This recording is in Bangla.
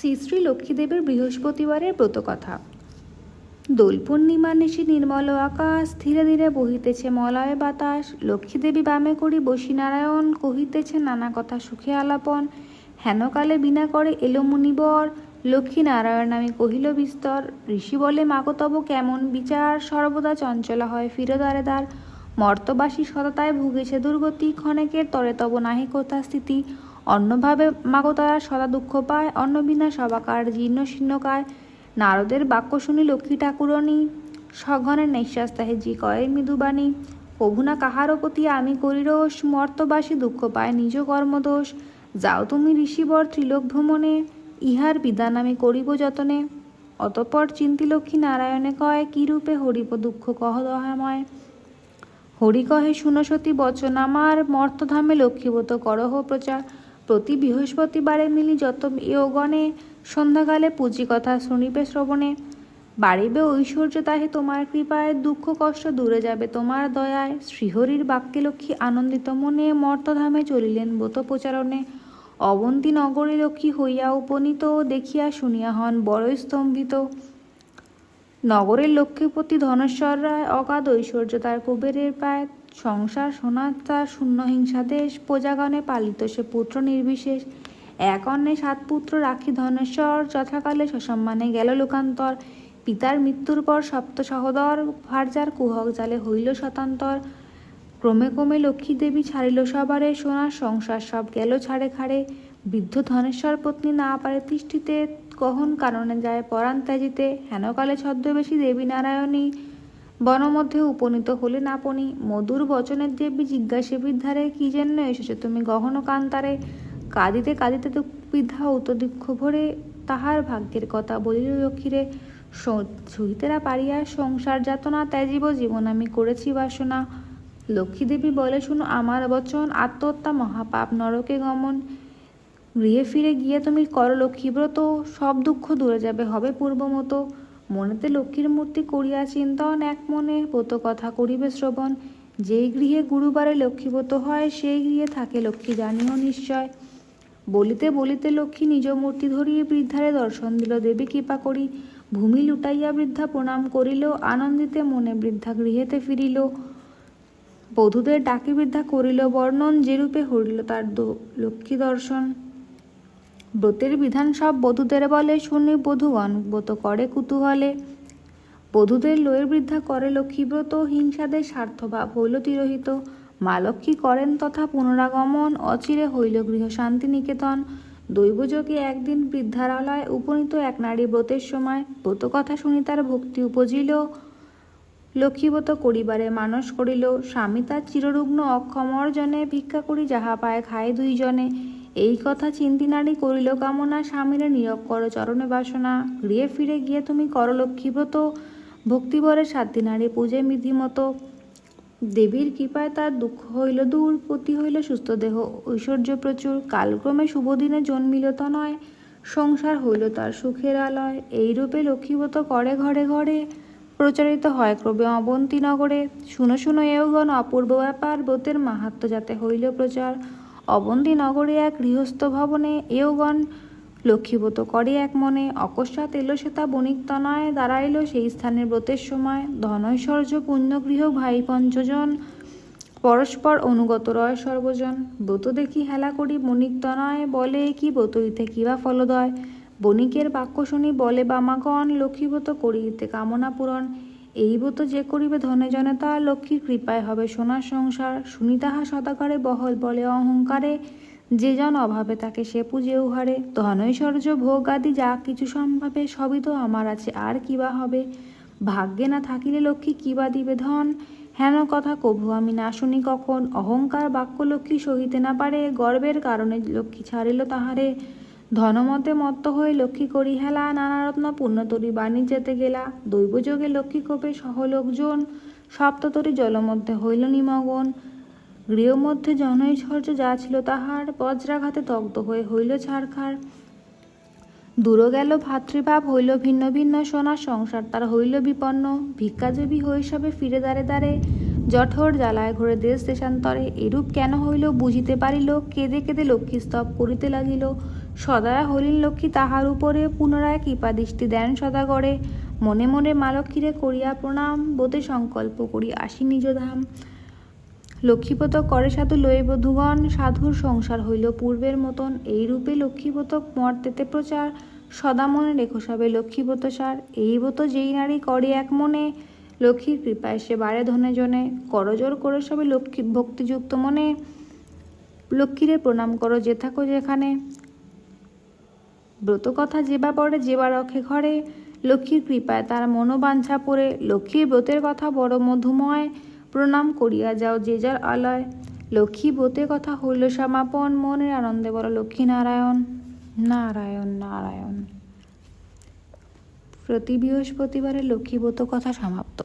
শ্রী শ্রী লক্ষ্মীদেবের বৃহস্পতিবারের ব্রতকথা। দোল পূর্ণিমা নিশি নির্মল আকাশ, ধীরে ধীরে বহিতেছে মলয় বাতাস, লক্ষ্মীদেবী বামে করি বসি নারায়ণ, কহিতেছে নানা কথা সুখে আলাপন। হেনকালে বিনা করে এলো মুনিবর, লক্ষ্মী নারায়ণ আমি কহিল বিস্তর, ঋষি বলে, মাগো, তব কেমন বিচার? সর্বদা চঞ্চলা হয় ফিরদারে দ্বার। মর্তবাসী সততায় ভুগেছে দুর্গতি, ক্ষণেকের তরে তব নাহি কোথা স্থিতি? অন্যভাবে মাগতারা সদা দুঃখ পায় অন্য বিনা সবাকার জীর্ণ শীর্ণকায় নারদের বাক্য শুনি লক্ষ্মী ঠাকুরণী সঘনের নিঃশ্বাস তাহে জি কয়ে মৃদুবাণী। প্রভু না কাহারও প্রতি আমি করি রোষ মর্তবাসী দুঃখ পায় নিজ কর্মদোষ। যাও তুমি ঋষিবর ত্রিলোক ভ্রমণে, ইহার বিধান আমি করিব যতনে। অতপর চিন্তি লক্ষ্মী নারায়ণে কয়, কি রূপে হরিব দুঃখ কহ দহাময় হরি কহে শুনসতী বচন আমার, মর্তধামে লক্ষ্মীবত করহ প্রচার। প্রতি বৃহস্পতিবারে মিলি যত ইয়গণে সন্ধ্যাকালে পুঁজি কথা শুনিবে শ্রবণে। বাড়িবে ঐশ্বর্য তাহে তোমার কৃপায়, দুঃখ কষ্ট দূরে যাবে তোমার দয়ায়। শ্রীহরির বাক্যে লক্ষ্মী আনন্দিত মনে মর্তধামে চলিলেন ব্রত প্রচারণে অবন্তী নগরী লক্ষ্মী হইয়া উপনীত, দেখিয়া শুনিয়া হন বড়ই স্তম্ভিত। নগরের লক্ষ্মীপতি ধনেশ্বর রায় অগাধ ঐশ্বর্য তার কুবেরের পায়। সংসার সোনার তার শূন্য হিংসা দেশ, প্রজাগণে পালিত সে পুত্র নির্বিশেষ। এক অন্নে সাত পুত্র রাখি ধনেশ্বর, যথাকালে সসম্মানে গেল লোকান্তর। পিতার মৃত্যুর পর সপ্ত সহদর ভার্যার কুহক জালে হইল শতান্তর ক্রমে ক্রমে লক্ষ্মী দেবী ছাড়িল সবারে, সোনার সংসার সব গেল ছাড়ে খাড়ে। বৃদ্ধ ধনেশ্বর পত্নী না পারে তিষ্ঠিতে কহন কারণে যায় পরাণ ত্যাজিতে। হেনকালে ছদ্মবেশী দেবী নারায়ণী বনমধ্যে উপনীত হলেন আপনি মধুর বচনের দেবী জিজ্ঞাসেবীর ধারে কি জন্য এসেছ? তুমি গহন কান্তারে কাঁদিতে কাঁদিতে তো বিধা উত্তদীক্ষ ভরে তাহার ভাগ্যের কথা বলিল লক্ষ্মীরে। সহিতেরা পারিয়া সংসার যাতনা ত্যাজিব, জীবন আমি করেছি বাসনা। লক্ষ্মীদেবী বলে, শুনো, আমার বচন আত্মহত্যা মহাপাপ নরকে গমন। গৃহে ফিরে গিয়ে তুমি করো লক্ষ্মীব্রত সব দুঃখ দূরে যাবে, হবে পূর্ব মতো মনেতে লক্ষ্মীর মূর্তি করিয়া চিন্তন, এক মনে ব্রত কথা করিবে শ্রবণ। যেই গৃহে গুরুবারে লক্ষ্মীব্রত হয়, সেই গৃহে থাকে লক্ষ্মী, জানিও নিশ্চয়। বলিতে বলিতে লক্ষ্মী নিজ মূর্তি ধরিয়ে বৃদ্ধারে দর্শন দিল। দেবী কৃপা করি, ভূমি লুটাইয়া বৃদ্ধা প্রণাম করিল, আনন্দিতে মনে বৃদ্ধা গৃহেতে ফিরিল। বধূদের ডাকি বৃদ্ধা করিল, বর্ণন যেরূপে হরিল তার লক্ষ্মী দর্শন। ব্রতের বিধান সব বধূদের বলে শুনি বধূগণ, ব্রত করে কুতূহলে। বধূদের লয়ের বৃদ্ধা করে লক্ষ্মীব্রত হিংসাদের স্বার্থভাব হইল তিরোহিত। মা লক্ষ্মী করেন তথা পুনরাগমন, অচিরে হইল গৃহ শান্তি নিকেতন দৈবযোগে একদিন বৃদ্ধারালয় উপনীত এক নারী ব্রতের সময় ব্রত কথা শুনি তার ভক্তি উপজিল। লক্ষ্মীব্রত করিবারে মানস করিল, স্বামী তার চিররুগ্ন অক্ষম অর্জনে ভিক্ষা করি যাহা পায় খায় দুইজনে। এই কথা চিন্তি নারী করিল, কামনা স্বামীরে নীরব কর, চরণে বাসনা। গৃহে ফিরে গিয়ে তুমি কর লক্ষ্মীব্রত ভক্তিবরে সাতী নারী পূজে বিধিমতো দেবীর কৃপায় তার দুঃখ হইল দূর পতি হইল সুস্থ দেহ। ঐশ্বর্য প্রচুর, কালক্রমে শুভদিনে জন্মিল তো নয়। সংসার হইল তার সুখের আলয়। এইরূপে লক্ষ্মীব্রত করে ঘরে ঘরে। প্রচারিত হয় ক্রমে অবন্তী নগরে। শুনো শুনো এওগণ অপূর্ব ব্যাপার। ব্রতের মাহাত্ম যাতে হইল প্রচার। অবন্তী নগরে এক গৃহস্থ ভবনে এওগণ লক্ষ্মীব্রত করে এক মনে, অকস্মাৎ এলো সে তা বণিক তনয় দাঁড়াইল সেই স্থানের ব্রতের সময়। ধনৈশ্বর্য পুণ্যগৃহ ভাই পঞ্চজন, পরস্পর অনুগত রয় সর্বজন। ব্রত দেখি হেলা করি বণিক তনয় বলে, কি ব্রত ইতে কিবা ফলদয়? বণিকের বাক্য শুনি বলে, বামাগণ, লক্ষ্মীব্রত করিতে কামনা পূরণ। এই ব্রত যে করিবে ধনে জনে তা লক্ষ্মীর কৃপায় হবে। সোনার সংসার শুনি তাহা সদাকারে বহল বলে অহংকারে। যে জন অভাবে তাকে সে পুজে উহারে। ধনৈশ্বর্য, ভোগ আদি যা কিছু সম্ভাবে সবই তো আমার আছে, আর কিবা হবে? ভাগ্যে না থাকিলে লক্ষ্মী কিবা দিবে ধন? হেন কথা কভু আমি না শুনি কখন? অহংকার বাক্য লক্ষ্মী সহিতে না পারে। গর্বের কারণে লক্ষ্মী ছাড়িল তাহারে। ধনমতে মত্ত হয়ে লক্ষ্মী করি হেলা নানারত্ন পুণ্যতরী বাণিজ্যতে গেলা, দৈবযোগে লক্ষ্মী কোপে সহ লোকজন সপ্ততরী জলমধ্যে হইল নিমগন। গৃহমধ্যে জনৈশ্বর্য যা ছিল তাহার, বজ্রাঘাতে দগ্ধ হয়ে হইল ছাড়খাড় দূর গেল ভাতৃভাব, হইল ভিন্ন ভিন্ন সোনার সংসার, তার হইল বিপন্ন। ভিক্ষাজীবী হৈসবে ফিরে দাঁড়ে দাঁড়ে জঠর জ্বালায় ঘুরে দেশ দেশান্তরে, এরূপ কেন হইল বুঝিতে পারিল, কেঁদে কেঁদে লক্ষ্মী স্তব করিতে লাগিল। সদয়া হরিণ লক্ষ্মী তাহার উপরে পুনরায় কৃপা দৃষ্টি দেন সদাগরে। মনে মনে মা লক্ষ্মীরে করিয়া প্রণাম, বোধে সংকল্প করি আসি নিজ ধাম। লক্ষ্মীপত করে সাধু লয়ে বধূগণ সাধুর সংসার হইল পূর্বের মতন। এই রূপে লক্ষ্মীপতক মর্তেতে প্রচার। সদা মনে রেখো সবে লক্ষ্মীপত সার। এই ব্রত যেই নারী করে এক মনে, লক্ষ্মীর কৃপায় সে বারে ধনে জনে। করজোর করে সবে লক্ষ্মী ভক্তিযুক্ত মনে। লক্ষ্মীরে প্রণাম করো যে থাকো যেখানে। ব্রত কথা যেবা পড়ে যেবা রক্ষে ঘরে। লক্ষ্মীর কৃপায় তার মনোবাঞ্ছা পড়ে। লক্ষ্মীর ব্রতের কথা বড় মধুময়। প্রণাম করিয়া যাও যে যার আলয়। লক্ষ্মী ব্রতের কথা হইল সমাপন। মনের আনন্দে বড় লক্ষ্মী নারায়ণ নারায়ণ নারায়ণ। প্রতি বৃহস্পতিবারে লক্ষ্মী ব্রত কথা সমাপ্ত।